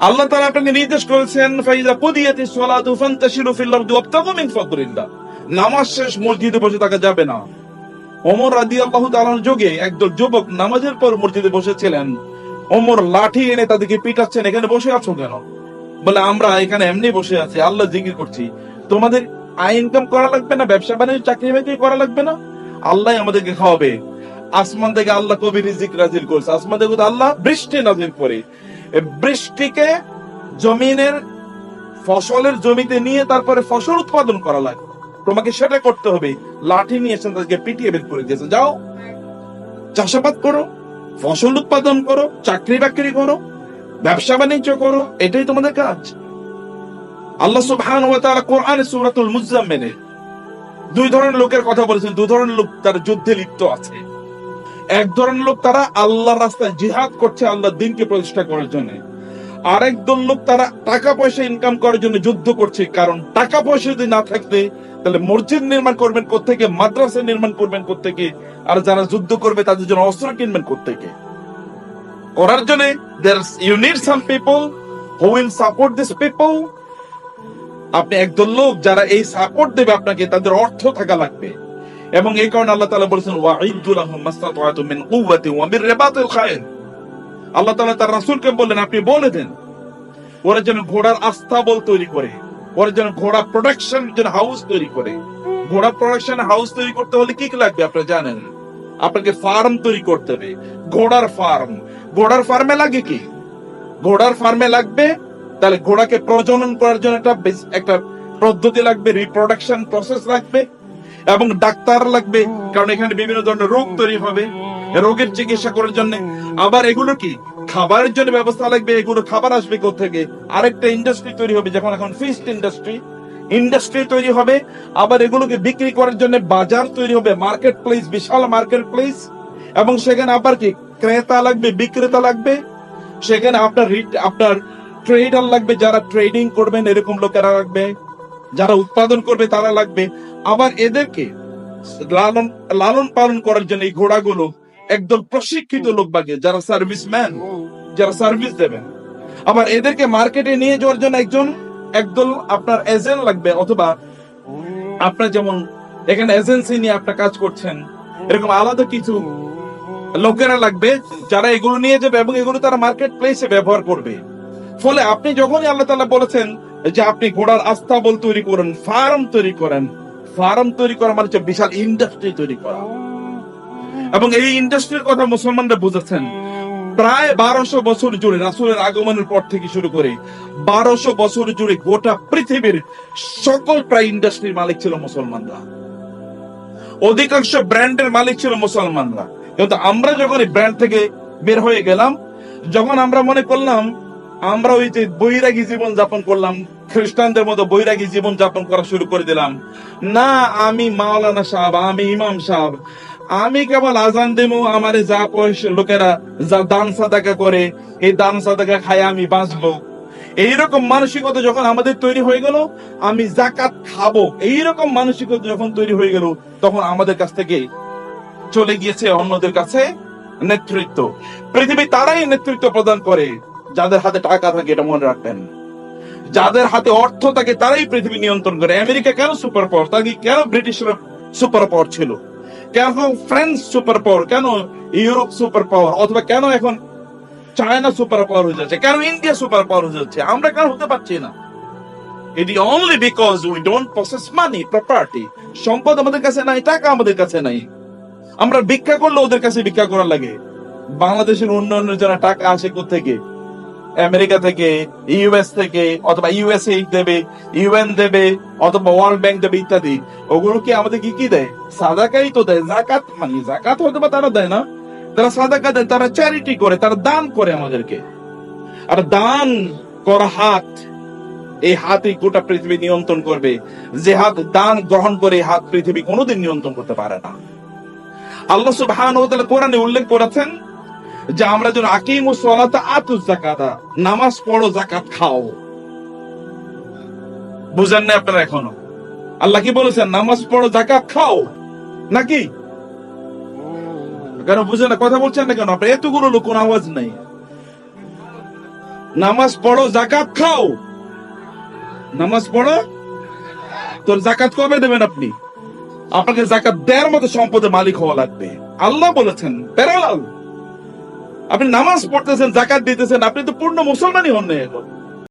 আল্লাহ তাআলা আপনাকে নির্দেশ করেছেন ফাইদা কুদিয়াতিস সালাতু ফান্তাশিরু ফিল আরদি ওয়াবতাগু মিন ফাদলিল্লাহ। নামাজ শেষ, মসজিদে বসে থাকা যাবে না। ওমর রাদিয়াল্লাহু তাআলার যুগে একদল যুবক নামাজের পর মসজিদে বসেছিলেন। ওমর লাঠি এনে তাদেরকে পিটাচ্ছেন, এখানে বসে আছো কেন? বলে, আমরা এখানে এমনি বসে আছি, আল্লাহ জিকির করছি। তোমাদের আয় ইনকাম করা লাগবে না, ব্যবসা বাণিজ্য, চাকরি বাকরি করা লাগবে না? আল্লাহ আমাদেরকে খাওয়াবে। আসমান থেকে আল্লাহ কবি রিজিক নাজিল করছে। আসমান থেকে আল্লাহ বৃষ্টি নাজিল করে। বৃষ্টিকে জমিনের, ফসলের জমিতে নিয়ে তারপরে ফসল উৎপাদন করা লাগে। তোমাকে সেটা করতে হবে। লাঠি নিয়ে তাদেরকে পিটিয়ে বের করে দিয়েছে। যাও, চাষাবাদ করো, ফসল উৎপাদন করো, চাকরি বাকরি করো, ব্যবসা বাণিজ্য করো, এটাই তোমাদের কাজ। আল্লাহ সুবহানাহু ওয়া তাআলা কোরআনে সূরাতুল মুজাম্মিলে দুই ধরনের লোকের কথা বলেছেন। দুই ধরনের লোক তার যুদ্ধে লিপ্ত আছে। এক ধরনের লোক তারা আল্লাহর রাস্তায় জিহাদ করছে আল্লাহর দিনকে প্রতিষ্ঠা করার জন্য। আরেক দল লোক তারা টাকা পয়সা ইনকাম করার জন্য যুদ্ধ করছে, কারণ টাকা পয়সা যদি না থাকতে, তাহলে মসজিদ নির্মাণ করবেন কোত্থেকে, মাদ্রাসা নির্মাণ করবেন কোত্থেকে, আর যারা যুদ্ধ করবে তাদের জন্য অস্ত্র কিনবেন কোত্থেকে। করার জন্য you need some people who will support this people আপনি একদল লোক যারা এই সাপোর্ট দেবে আপনাকে, তাদের অর্থ থাকা লাগবে। এবং এই কারণে আল্লাহ তালা বলছেন ওয়াইদু লাহুম মাসতাতাতু মিন আল্লাহ তাআলা তার রাসূলকে বললেন, আপনি বলে দেন, ওরা যেন ঘোড়ার আস্তাবল তৈরি করে, ওরা যেন ঘোড়া প্রোডাকশন যেন হাউস তৈরি করে। ঘোড়া প্রোডাকশন হাউস তৈরি করতে হলে কি কি লাগবে আপনারা জানেন? আপনাকে ফার্ম তৈরি করতে হবে, ঘোড়ার ফার্ম। ঘোড়ার ফার্মে লাগে কি? ঘোড়ার ফার্মে লাগবে, তাহলে ঘোড়াকে প্রজনন করার জন্য একটা একটা পদ্ধতি লাগবে রিপ্রোডাকশন প্রসেস লাগবে। এবং ডাক্তার লাগবে, কারণ এখানে বিভিন্ন ধরনের রোগ তৈরি হবে। রোগের চিকিৎসা করার জন্য। আবার এগুলো কি? খাবারের জন্য ব্যবস্থা লাগবে, এগুলো খাবার আসবে থেকে আরেকটা ইন্ডাস্ট্রি তৈরি হবে যখন এখন ফিস্ট ইন্ডাস্ট্রি ইন্ডাস্ট্রি তৈরি হবে, আবার এগুলোকে বিক্রি করার জন্য বাজার তৈরি হবে মার্কেট প্লেস বিশাল মার্কেট প্লেস এবং সেখানে আবার কি? ক্রেতা লাগবে, বিক্রেতা লাগবে। সেখানে আপনার আপনার ট্রেডার লাগবে, যারা ট্রেডিং করবেন, এরকম লোকেরা লাগবে। যারা উৎপাদন করবে তারা লাগবে। আবার এদেরকে লালন লালন পালন করার জন্য এই ঘোড়াগুলো একদম প্রশিক্ষিত লোক লাগে যারা সার্ভিসম্যান, যারা সার্ভিস দেবেন। আবার এদেরকে মার্কেটে নিয়ে যাওয়ার জন্য একজন একদল আপনার এজেন্ট লাগবে, অথবা আপনার যেমন এখানে এজেন্সি নিয়ে আপনার কাজ করছেন, এরকম আলাদা কিছু লোকেরা লাগবে, যারা এগুলো নিয়ে যাবে এবং এগুলো তারা মার্কেট প্লেসে ব্যবহার করবে। ফলে আপনি যখনই আল্লাহ তাআলা বলেছেন যে আপনি ঘোড়ার আস্তাবল তৈরি করেন, ফার্ম তৈরি করেন। ফার্ম তৈরি করা মানে বিশাল ইন্ডাস্ট্রি তৈরি করা। এবং এই ইন্ডাস্ট্রির কথা মুসলমানরা বুঝেছেন। প্রায় বারোশো বছর জুড়ে রাসুলের আগমনের পর থেকে শুরু করে বারোশো বছর জুড়ে গোটা পৃথিবীর সকল প্রায় ইন্ডাস্ট্রির মালিক ছিল মুসলমানরা। অধিকাংশ ব্র্যান্ডের মালিক ছিল মুসলমানরা। কিন্তু আমরা যখন এই ব্র্যান্ড থেকে বের হয়ে গেলাম, যখন আমরা মনে করলাম আমরা ওই যে বৈরাগী জীবন যাপন করলাম, খ্রিস্টানদের মতো বৈরাগী জীবন যাপন করা শুরু করে দিলাম। না, আমি মাওলানা সাহেব, আমি ইমাম সাহেব। আমি কেবল আজান দেবো, আমারে যা পয়সা লোকেরা যা দান সাদাকা করে, এই দান সাদাকা খায় আমি বাঁচবো। এইরকম মানসিকতা যখন আমাদের তৈরি হয়ে গেল, আমি জাকাত খাব। এইরকম মানসিকতা যখন তৈরি হয়ে গেল, তখন আমাদের কাছ থেকে চলে গিয়েছে অন্যদের কাছে নেতৃত্ব। পৃথিবী তারাই নেতৃত্ব প্রদান করে। যাদের হাতে টাকা থাকে, এটা মনে রাখবেন। যাদের হাতে অর্থ থাকে, তারাই পৃথিবী নিয়ন্ত্রণ করে। আমেরিকা কেন সুপার পাওয়ার তাকে কেন ব্রিটিশরা সুপার পাওয়ার ছিল? কেন ফ্রান্স সুপার পাওয়ার কেন ইউরোপ সুপার পাওয়ার অথবা কেন এখন চায়না সুপার পাওয়ার হয়ে যাচ্ছে? কেন ইন্ডিয়া সুপার পাওয়ার হয়ে যাচ্ছে? আমরা কেন হতে পারছি না? এটি only because we don't process money property সম্পদ আমাদের কাছে নাই, টাকা আমাদের কাছে নাই। আমরা ভিক্ষা করলে ওদের কাছে ভিক্ষা করা লাগে। বাংলাদেশের উন্নয়নের জন্য টাকা আসে থেকে আমেরিকা থেকে ইউএস থেকে, অথবা ইউএসএ দেবে ইউএন দেবে, অথবা ওয়ার্ল্ড ব্যাংক দেবে ইত্যাদি। ওগুলো কি আমাদের কি কি দেয়? সাদাকাই তো দেয়, জাকাত মানে জাকাত হয়তো বা তারা দেয় না। তারা সাদাকা দেয়, তারা চ্যারিটি করে, তারা দান করে আমাদেরকে। আর দান করা হাত, এই হাতই গোটা পৃথিবী নিয়ন্ত্রণ করবে। যে হাত দান গ্রহণ করে হাত পৃথিবী কোনোদিন নিয়ন্ত্রণ করতে পারে না। আল্লাহ তাআলা কোরআনে উল্লেখ করেছেন যে আমরা যেন আকিমু সলাতা আতু যাকাতা, নামাজ পড়ো জাকাত খাও। বুঝেন না আপনারা এখনও? আল্লাহ কি বলেছেন? নামাজ পড়ো জাকাত খাও। নাকি? কেন বুঝেন না, কথা বলছেন না কেন? আপনার এতগুলো লোক কোনো আওয়াজ নাই। নামাজ পড়ো জাকাত খাও। নামাজ পড়ো? তোর জাকাত কবে দেবেন আপনি? আপনাকে জাকাত দেওয়ার মতো সম্পদের মালিক হওয়া লাগবে। আল্লাহ বলেছেন প্যারালাল আপনি নামাজ পড়তেছেন জাকাত দিতেছেন আপনি তো পূর্ণ মুসলমানই হন না এখন।